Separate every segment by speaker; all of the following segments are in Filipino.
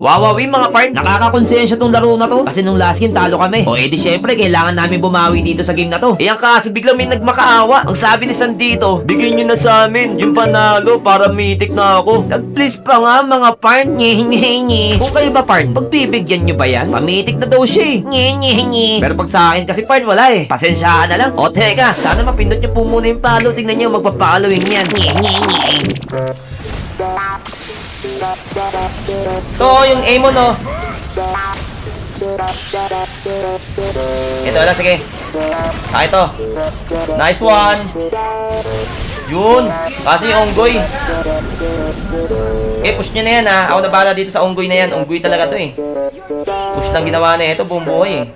Speaker 1: Wawawi mga part, nakakakonsensya tong laro na to kasi nung last game talo kami. O edi syempre kailangan namin bumawi dito sa game na to. Eh ang kaso biglang may nagmakaawa. Ang sabi ni Sandito, bigyan nyo na sa amin yung panalo para mitik na ako. Nag-please pa nga mga part, nye nye nye. Kung kayo ba part, pagbibigyan nyo ba yan? Pamitik na daw siya eh. Nye nye nye. Pero pag sa akin kasi part wala eh. Pasensyaan na lang. O teka, sana mapindot nyo po muna yung palo. Tingnan nyo magpa-following yan. Nye nye nye. To, yung Amon, no? Ito lang, sige. Sa ito. Nice one. Yun. Kasi yung unggoy. Eh, push nyo na yan, ha. Ako na bahala dito sa unggoy na yan. Unggoy talaga to, eh. Push lang ginawa na ito, buong buhay, eh.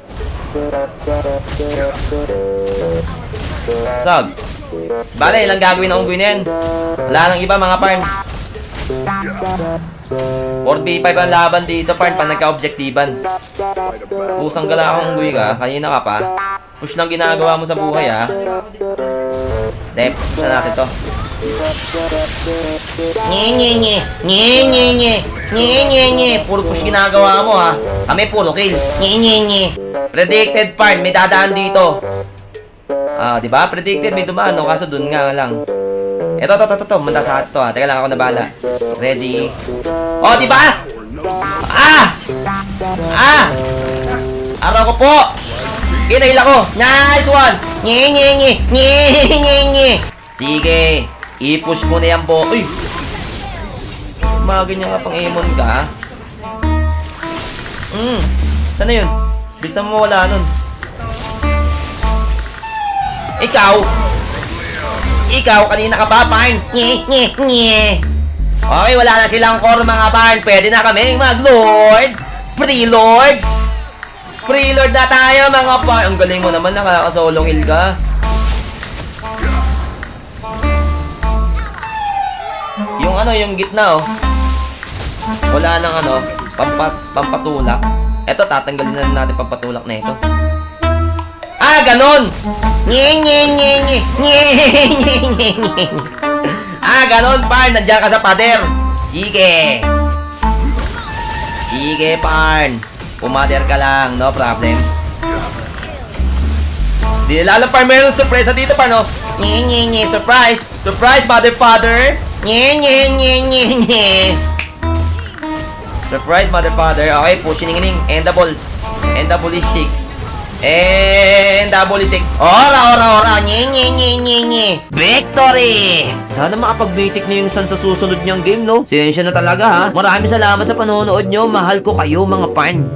Speaker 1: Sag. Bale, ilang gagawin ng unggoy na yan. Wala nang iba, mga parn. 4v5 ang laban dito, parn, pa nagka-objektiban. Pusang gala akong unggoy ka, kanina ka pa. Push lang ginagawa mo sa buhay, ha. Dep, push na natin to. Nye, nye, nye. Nye, nye, nye. Nye, nye, nye. Puro push ginagawa mo, ha. Kami puro kill. Nye, nye, nye. Predicted, parn, may dadaan dito. Ah, di ba? Predicted may dumaan, no? Kaso dun nga lang. Ito, to, to, to, to. Manda sa atin to, ha. Teka lang ako na bala. Ready? Oh, di ba? Ah! Ah! Araw ko po! Kinail ako! Nice one! Nye, nye, nye! Nye, nye, nye! Sige! I-push mo na yan po. Uy! Ganyan nga pang emon ka? Hmm. Sana yun? Bis na mawala nun. Ikaw! Ikaw, kanina ka pa, Parn! Nye, nye, nye! Okay, wala na silang core mga Parn. Pwede na kami mag-lord! Free lord! Free lord na tayo mga Parn! Ang galing mo naman, nakakasolong heal ka. Yung ano, yung gitna oh. Wala nang ano, pampa, pampatulak. Eto, tatanggalin na natin pampatulak na ito. Ah, ganon! Nye, nye, nye, nye, Ah, ganon, Parn. Nandiyan ka sa pader. Sige. Sige, Parn. Pumader ka lang. No problem. Di alam, Parn. Meron surprise dito, Parn, no? Nye, nye, nye. Surprise. Surprise, mother, father. Nye, nye, nye, nye, nye. Surprise, mother, father. Okay, pushing, ning, And the balls. And the ballistic. And double stick. Ora, ora, ora. Nye, nye, nye, nye, nye. Victory! Sana makapag-basic na yung san sa susunod niyang game, no? Sensya na talaga, ha? Maraming salamat sa panonood nyo. Mahal ko kayo, mga pan.